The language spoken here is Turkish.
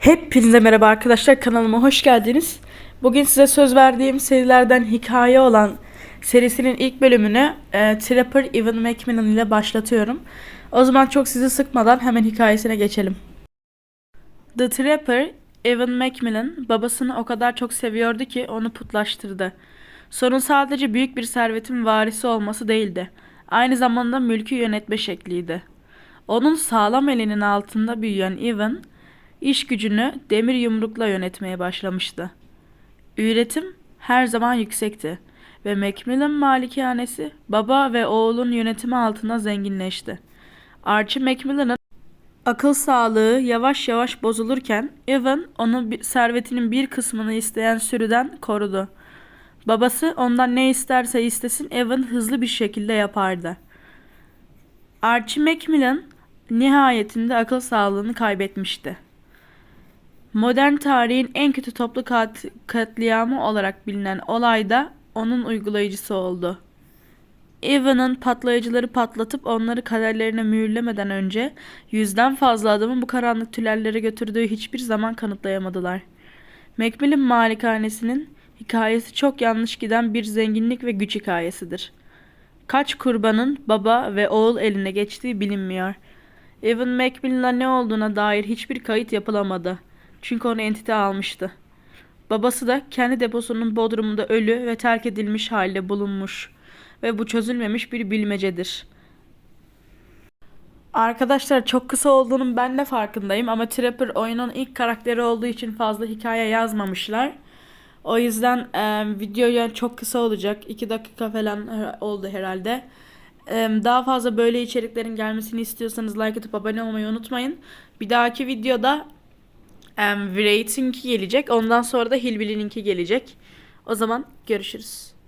Hepinize merhaba arkadaşlar kanalıma hoş geldiniz. Bugün size söz verdiğim serilerden hikaye olan serisinin ilk bölümünü e, Trapper Evan Macmillan ile başlatıyorum. O zaman çok sizi sıkmadan hemen hikayesine geçelim. The Trapper Evan Macmillan babasını o kadar çok seviyordu ki onu putlaştırdı. Sorun sadece büyük bir servetin varisi olması değildi. Aynı zamanda mülkü yönetme şekliydi. Onun sağlam elinin altında büyüyen Evan, iş gücünü demir yumrukla yönetmeye başlamıştı. Üretim her zaman yüksekti ve Macmillan malikanesi baba ve oğlun yönetimi altında zenginleşti. Archie Macmillan'ın akıl sağlığı yavaş yavaş bozulurken Evan onu servetinin bir kısmını isteyen sürüden korudu. Babası ondan ne isterse istesin Evan hızlı bir şekilde yapardı. Archie Macmillan nihayetinde akıl sağlığını kaybetmişti. Modern tarihin en kötü toplu kat- katliamı olarak bilinen olayda onun uygulayıcısı oldu. Evan'ın patlayıcıları patlatıp onları kaderlerine mühürlemeden önce yüzden fazla adamın bu karanlık tünellere götürdüğü hiçbir zaman kanıtlayamadılar. Macmillan malikanesinin hikayesi çok yanlış giden bir zenginlik ve güç hikayesidir. Kaç kurbanın baba ve oğul eline geçtiği bilinmiyor. Evan Macmillan'a ne olduğuna dair hiçbir kayıt yapılamadı. Çünkü onu entite almıştı. Babası da kendi deposunun bodrumunda ölü ve terk edilmiş halde bulunmuş. Ve bu çözülmemiş bir bilmecedir. Arkadaşlar çok kısa olduğunun ben de farkındayım ama Trapper oyunun ilk karakteri olduğu için fazla hikaye yazmamışlar. O yüzden e, video yani çok kısa olacak. 2 dakika falan her- oldu herhalde. E, daha fazla böyle içeriklerin gelmesini istiyorsanız like atıp abone olmayı unutmayın. Bir dahaki videoda um, Wraith'inki gelecek. Ondan sonra da Hillbilly'ninki gelecek. O zaman görüşürüz.